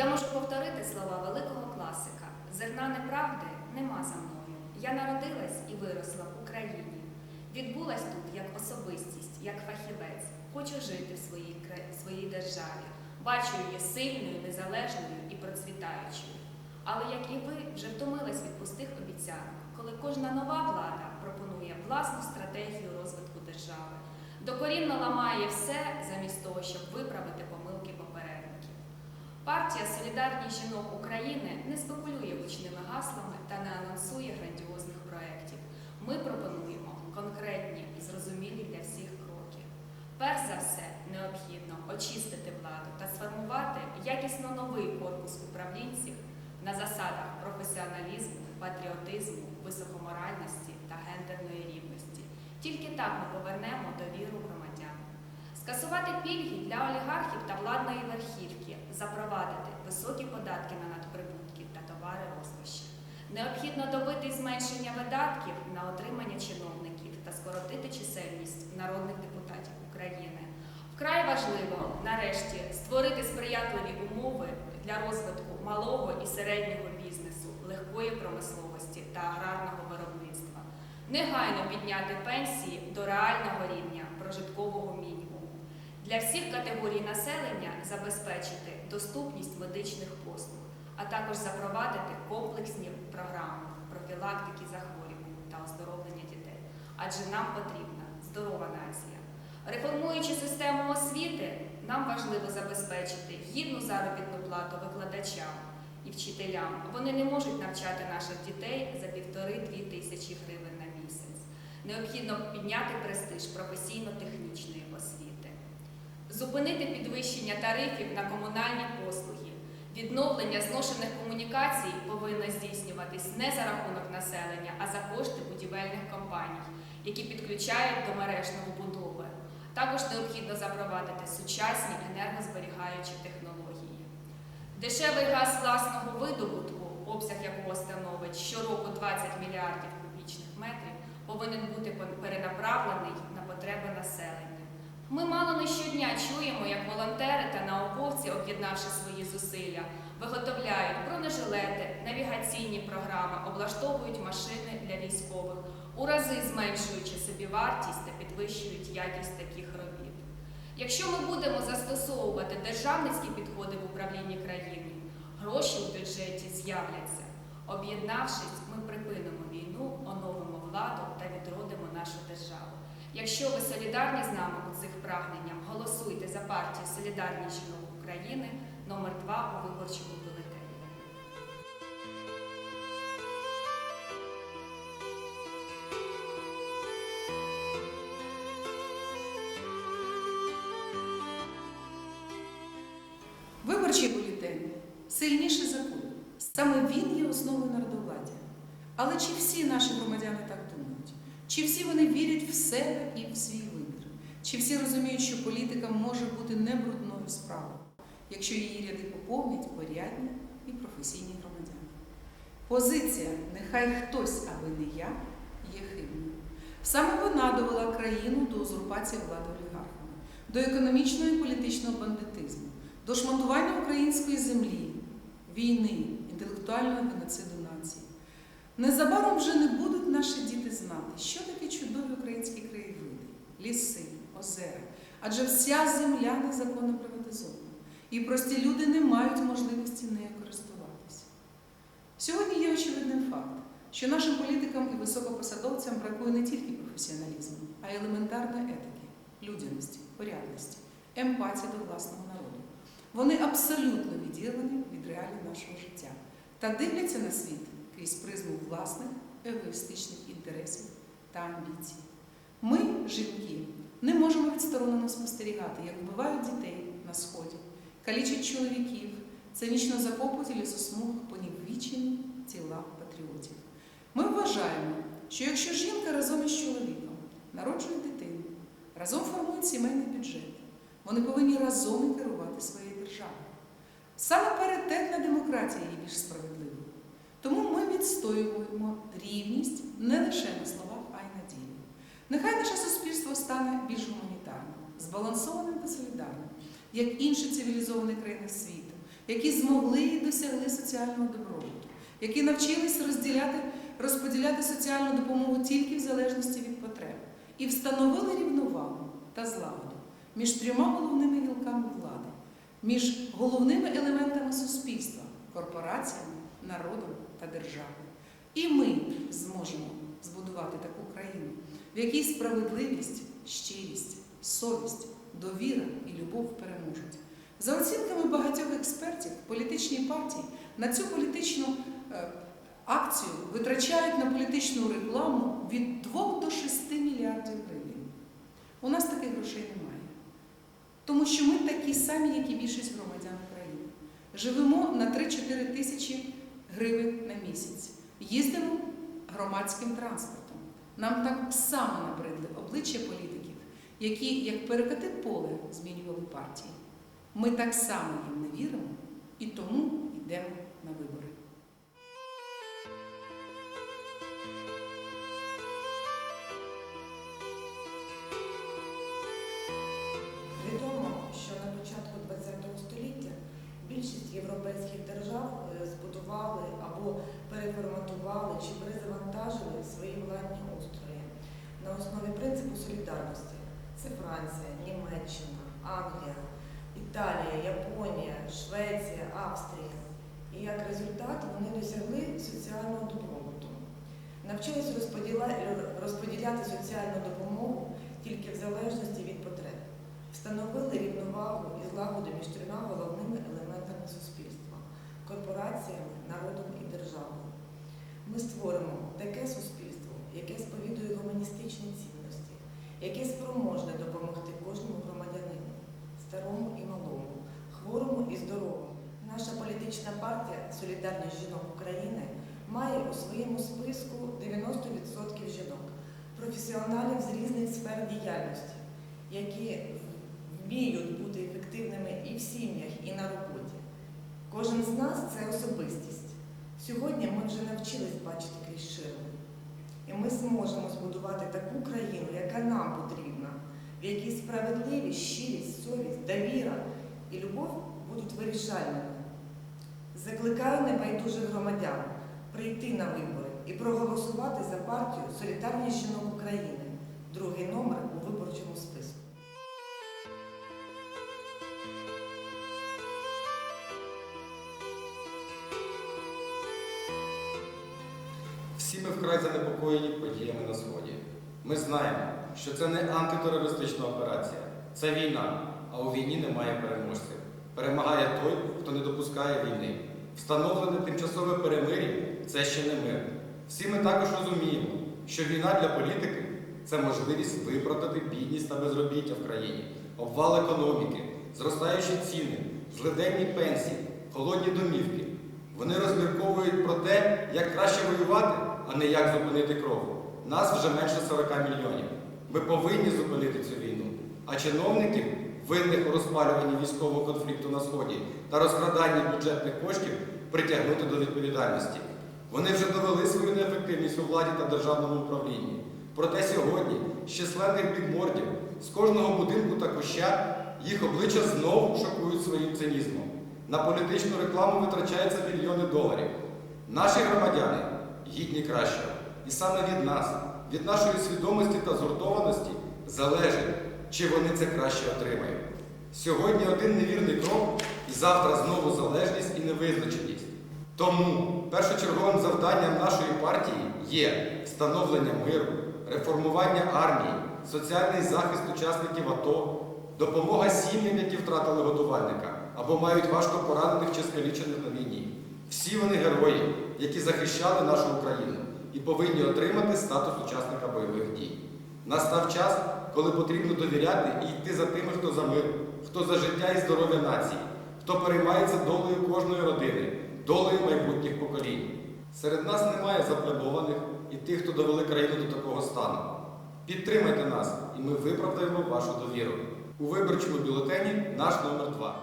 Я можу повторити слова великого класика: зерна неправди нема за мною. Я народилась і виросла в Україні. Відбулась тут як особистість, як фахівець. Хочу жити в своїй, кра- своїй державі. Бачу її сильною, незалежною і процвітаючою. Але як і ви, вже втомилась від пустих обіцянок, коли кожна нова влада пропонує власну стратегію розвитку держави, докорінно ламає все замість того, щоб виправити помилки. Партія Солідарність жінок України не спекулює гучними гаслами та не анонсує грандіозних проєктів. Ми пропонуємо конкретні і зрозумілі для всіх кроки. Перш за все, необхідно очистити владу та сформувати якісно новий корпус управлінців на засадах професіоналізму, патріотизму, високоморальності та гендерної рівності. Тільки так ми повернемо довіру громадян. Скасувати пільги для олігархів та владної верхівки, запровадити високі податки на надприбутки та товари розкоші. Необхідно добити зменшення видатків на отримання чиновників та скоротити чисельність народних депутатів України. Вкрай важливо нарешті створити сприятливі умови для розвитку малого і середнього бізнесу, легкої промисловості та аграрного виробництва. Негайно підняти пенсії до реального рівня прожиткового мінімуму. Для всіх категорій населення забезпечити доступність медичних послуг, а також запровадити комплексні програми профілактики захворювань та оздоровлення дітей. Адже нам потрібна здорова нація. Реформуючи систему освіти, нам важливо забезпечити гідну заробітну плату викладачам і вчителям. Вони не можуть навчати наших дітей за півтори-дві тисячі гривень на місяць. Необхідно підняти престиж професійно-технічної освіти, зупинити підвищення тарифів на комунальні послуги. Відновлення зношених комунікацій повинно здійснюватись не за рахунок населення, а за кошти будівельних компаній, які підключають до мереж новобудови. Також необхідно запровадити сучасні енергозберігаючі технології. Дешевий газ власного видобутку, обсяг якого становить щороку 20 мільярдів кубічних метрів, повинен бути перенаправлений на потреби населення. Ми мало не щодня чуємо, як волонтери та науковці, об'єднавши свої зусилля, виготовляють бронежилети, навігаційні програми, облаштовують машини для військових, у рази зменшуючи собівартість та підвищують якість таких робіт. Якщо ми будемо застосовувати державницькі підходи в управлінні країни, гроші у бюджеті з'являться. Об'єднавшись, ми припинимо війну, оновимо владу та відродимо нашу державу. Якщо ви солідарні з нами у цих прагненнях, голосуйте за партію Солідарність жінок України номер 2 у виборчому бюлетені. Виборчий бюлетень сильніший закон. Саме він є основою народовладдя. Але чи всі наші громадяни так думають? Чи всі вони вірять в себе і в свій вибір? Чи всі розуміють, що політика може бути не брудною справою, якщо її ряди поповнять порядні і професійні громадяни? Позиція нехай хтось, аби не я, є хибною. Саме вона довела країну до узурпації влади олігархами, до економічного і політичного бандитизму, до шматування української землі, війни, інтелектуального геноциду. Незабаром вже не будуть наші діти знати, що таке чудові українські краєвиди, ліси, озера, адже вся земля незаконно приватизована, і прості люди не мають можливості нею користуватися. Сьогодні є очевидний факт, що нашим політикам і високопосадовцям бракує не тільки професіоналізму, а й елементарної етики, людяності, порядності, емпатії до власного народу. Вони абсолютно відірвані від реалій нашого життя та дивляться на світ крізь призму власних егоїстичних інтересів та амбіцій. Ми, жінки, не можемо відсторонено спостерігати, як вбивають дітей на сході, калічать чоловіків, цинічно закопують у лісосмугах понівічені тіла патріотів. Ми вважаємо, що якщо жінка разом із чоловіком народжує дитину, разом формують сімейний бюджет, вони повинні разом керувати своєю державою. Саме паритетна демократія є більш справедливою. Тому ми відстоюємо рівність не лише на словах, а й на ділі. Нехай наше суспільство стане більш гуманітарним, збалансованим та солідарним, як інші цивілізовані країни світу, які змогли і досягли соціального добробуту, які навчились розділяти, розподіляти соціальну допомогу тільки в залежності від потреб, і встановили рівновагу та злагоду між трьома головними гілками влади, між головними елементами суспільства корпораціями, народом та державою. І ми зможемо збудувати таку країну, в якій справедливість, щирість, совість, довіра і любов переможуть. За оцінками багатьох експертів, політичні партії на цю політичну е, акцію витрачають на політичну рекламу від 2 до 6 мільярдів гривень. У нас таких грошей немає. Тому що ми такі самі, як і більшість громадян України. Живемо на 3-4 тисячі гривень на місяць. Їздимо громадським транспортом. Нам так само набридли обличчя політиків, які, як перекати поле, змінювали партії. Ми так само їм не віримо і тому йдемо на вибори. Свої владні устрої на основі принципу солідарності. Це Франція, Німеччина, Англія, Італія, Японія, Швеція, Австрія. І як результат вони досягли соціального добробуту. Навчились розподіляти соціальну допомогу тільки в залежності від потреб встановили рівновагу і злагоду між трьома головними елементами суспільства корпораціями, народом і державою. Ми створимо таке суспільство, яке сповідує гуманістичні цінності, яке спроможне допомогти кожному громадянину, старому і малому, хворому і здоровому. Наша політична партія Солідарність жінок України має у своєму списку 90% жінок, професіоналів з різних сфер діяльності, які вміють бути ефективними і в сім'ях, і на роботі. Кожен з нас це особистість. Сьогодні ми вже навчились бачити крізь ширми. І ми зможемо збудувати таку країну, яка нам потрібна, в якій справедливість, щирість, совість, довіра і любов будуть вирішальними. Закликаю небайдужих громадян прийти на вибори і проголосувати за партію Солідарність жінок України, другий номер у виборчому списку. Ми вкрай занепокоєні подіями на Сході. Ми знаємо, що це не антитерористична операція, це війна, а у війні немає переможців. Перемагає той, хто не допускає війни. Встановлене тимчасове перемир'я це ще не мир. Всі ми також розуміємо, що війна для політики це можливість виправдати бідність та безробіття в країні, обвал економіки, зростаючі ціни, злиденні пенсії, холодні домівки. Вони розмірковують про те, як краще воювати, а не як зупинити кров. Нас вже менше 40 мільйонів. Ми повинні зупинити цю війну. А чиновників, винних у розпалюванні військового конфлікту на Сході та розкраданні бюджетних коштів, притягнути до відповідальності. Вони вже довели свою неефективність у владі та державному управлінні. Проте сьогодні з численних бігмордів з кожного будинку та куща їх обличчя знову шокують своїм цинізмом. На політичну рекламу витрачаються мільйони доларів. Наші громадяни гідні кращого. І саме від нас, від нашої свідомості та згуртованості залежить, чи вони це краще отримають. Сьогодні один невірний крок, і завтра знову залежність і невизначеність. Тому першочерговим завданням нашої партії є встановлення миру, реформування армії, соціальний захист учасників АТО, допомога сім'ям, які втратили годувальника або мають важко поранених чи скалічених на війні. Всі вони герої, які захищали нашу Україну і повинні отримати статус учасника бойових дій. Настав час, коли потрібно довіряти і йти за тими, хто за мир, хто за життя і здоров'я нації, хто переймається долею кожної родини, долею майбутніх поколінь. Серед нас немає заплебованих і тих, хто довели країну до такого стану. Підтримайте нас, і ми виправдаємо вашу довіру. У виборчому бюлетені наш номер 2.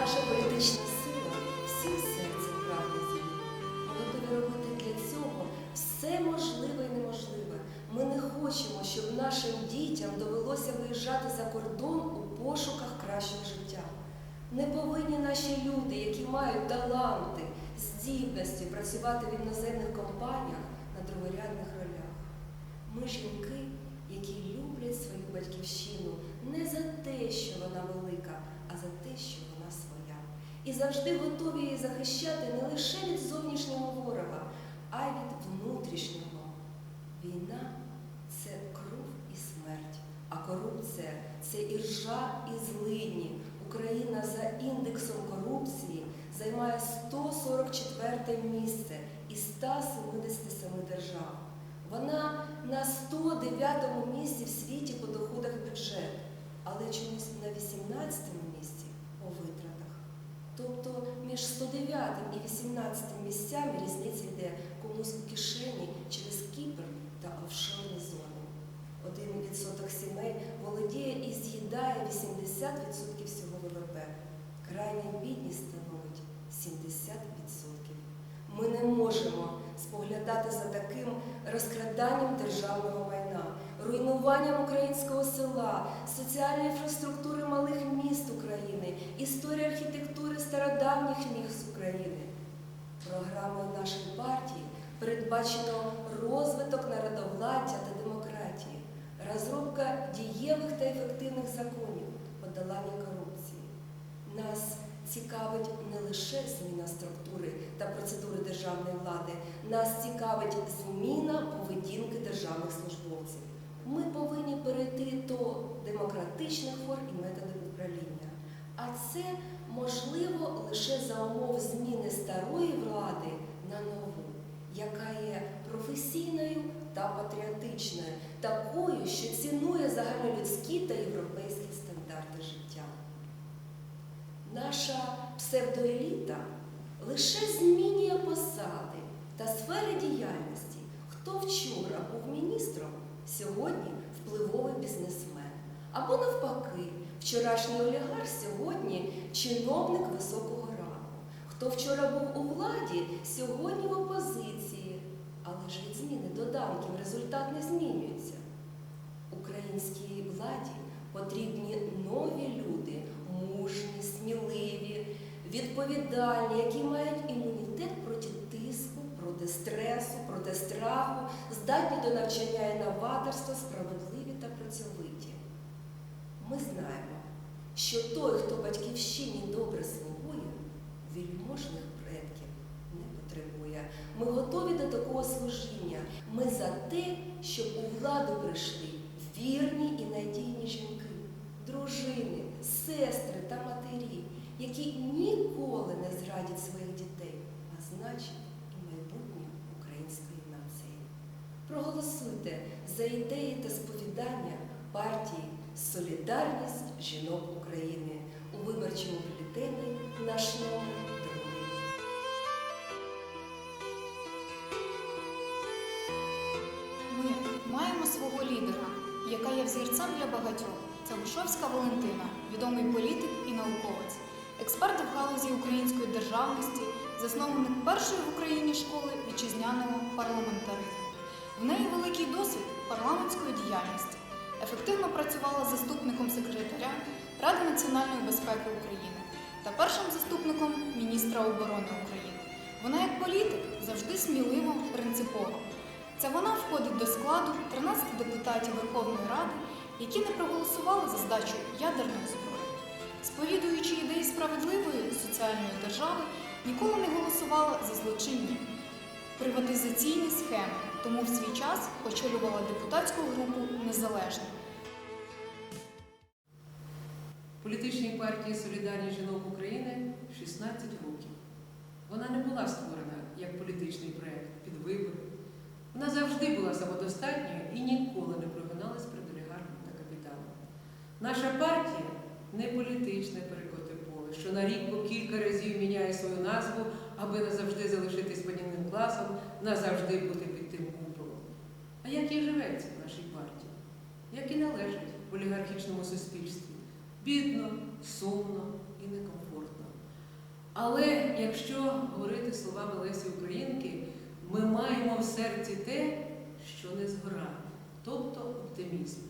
Наша політична сила всім серцем прагне. Ми готові робити для цього все можливе і неможливе. Ми не хочемо, щоб наші дітям довелося виїжджати за кордон у пошуках кращого життя. Не повинні наші люди, які мають таланти, здібності працювати в іноземних компаніях на другорядних ролях. Ми жінки, які люблять свою батьківщину не за те, що вона велика, що вона своя. І завжди готові її захищати не лише від зовнішнього ворога, а й від внутрішнього. Війна це кров і смерть, а корупція це іржа і злидні. Україна за індексом корупції займає 144 місце із 177 держав. Вона на 109 місці в світі по доходах бюджету, але чомусь на 18 місці по витратах. Тобто між 109 і 18 місцями різниця йде комусь у кишені через Кіпр та офшорні зони. Один відсоток сімей володіє і з'їдає 80% всього ВВП. Крайня бідність становить 70%. Ми не можемо споглядати за таким розкраданням державного майна, руйнуванням українського села, соціальної інфраструктури малих міст України, історії архітектури стародавніх міст України. Програмою нашої партії передбачено розвиток народовладдя та демократії, розробка дієвих та ефективних законів, подолання корупції. Нас цікавить не лише зміна структури та процедури державної влади, нас цікавить зміна поведінки державних службовців. Ми повинні перейти до демократичних форм і методів управління. А це можливо лише за умов зміни старої влади на нову, яка є професійною та патріотичною, такою, що цінує загальнолюдські та європейські стандарти життя. Наша псевдоеліта лише змінює посади та сфери діяльності. Хто вчора був міністром, сьогодні впливовий бізнесмен. Або навпаки, вчорашній олігарх сьогодні чиновник високого рангу. Хто вчора був у владі, сьогодні в опозиції. Але ж від зміни доданків результат не змінюється. Українській владі потрібні нові люди, мужні, сміливі, відповідальні, які мають імунітет проти стресу, проти страху, здатні до навчання і новаторства, справедливі та працьовиті. Ми знаємо, що той, хто батьківщині добре слугує, вільможних предків не потребує. Ми готові до такого служіння. Ми за те, щоб у владу прийшли вірні і надійні жінки, дружини, сестри та матері, які ніколи не зрадять своїх дітей, а значить і майбутнє української нації. Проголосуйте за ідеї та сповідання партії Солідарність жінок України у виборчому бюлетені наш номер другий. Ми маємо свого лідера, яка є взірцем для багатьох. Це Лушовська Валентина, відомий політик і науковець, експерт в галузі української державності, засновник першої в Україні школи вітчизняного парламентаризму. В неї великий досвід парламентської діяльності. Ефективно працювала заступником секретаря Ради національної безпеки України та першим заступником міністра оборони України. Вона як політик завжди смілива, принципова. Це вона входить до складу 13 депутатів Верховної Ради, які не проголосували за здачу ядерної зброї. Сповідуючи ідеї справедливої соціальної держави, ніколи не голосувала за злочинні приватизаційні схеми, тому в свій час очолювала депутатську групу Незалежна. Політичній партії Солідарність жінок України 16 років. Вона не була створена як політичний проєкт під вибори. Вона завжди була самодостатньою і ніколи не прогиналась перед олігархом та капіталом. Наша партія не політичне перекоти поле, що на рік по кілька разів міняє свою назву, аби назавжди залишитись панівним класом, назавжди бути. А як їй живеться в нашій партії? Як і належить в олігархічному суспільстві? Бідно, сумно і некомфортно. Але якщо говорити словами Лесі Українки, ми маємо в серці те, що не згора, тобто оптимізм.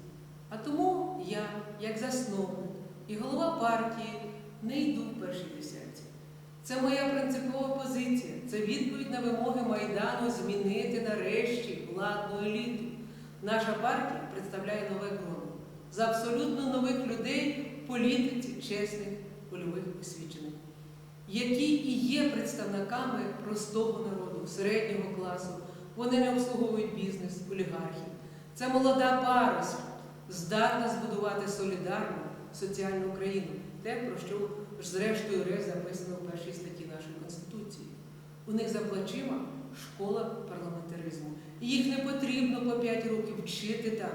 А тому я, як засновник і голова партії, не йду в першій десятці. Це моя принципова позиція. Це відповідь на вимоги Майдану змінити нарешті владну еліту. Наша партія представляє нове гроно за абсолютно нових людей в політиці чесних, польових освічених, які і є представниками простого народу, середнього класу. Вони не обслуговують бізнес, олігархів. Це молода парость, здатна збудувати солідарну соціальну Україну. Те, про що ж зрештою РЕС записано в першій статті нашої Конституції. У них за плечима школа парламентаризму. Їх не потрібно по 5 років вчити там.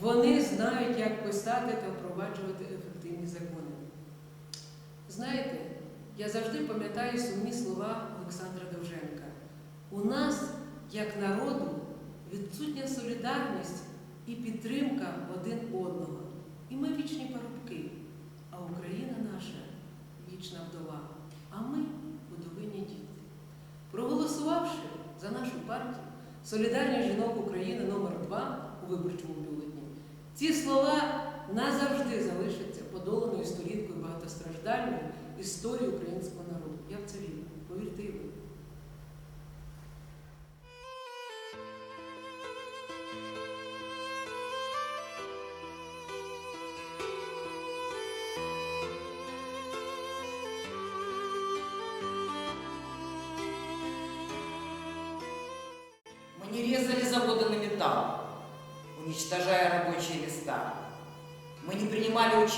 Вони знають, як писати та впроваджувати ефективні закони. Знаєте, я завжди пам'ятаю сумні слова Олександра Довженка. У нас, як народу, відсутня солідарність і підтримка один одного. І ми вічні парубки, а Україна наша вічна вдова, а ми будовинні діти. Проголосувавши за нашу партію Солідарність жінок України номер 2 у виборчому бюлетні, ці слова назавжди залишаться подоланою сторінкою багатостраждальної історії українського народу. Я в це вірю.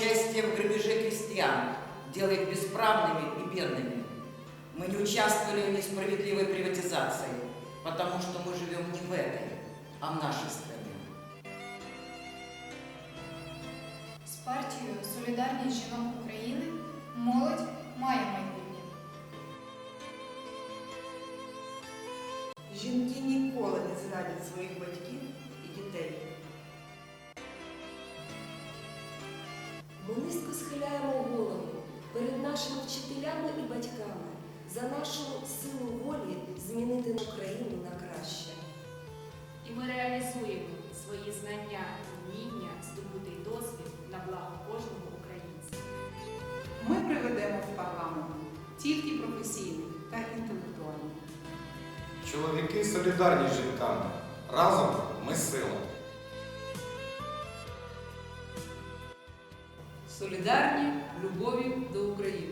участие в грабеже крестьян, делая их бесправными и бедными. Мы не участвовали в несправедливой приватизации, потому что мы живем не в этой, а в нашей стране. З партією Солідарність жінок України молодь має низько схиляємо голову перед нашими вчителями і батьками за нашу силу волі змінити Україну на краще. І ми реалізуємо свої знання, вміння, здобутий досвід на благо кожного українця. Ми приведемо в парламент тільки професійних та інтелектуальних. Чоловіки солідарні з жінками. Разом ми сила. Солідарні любові до України.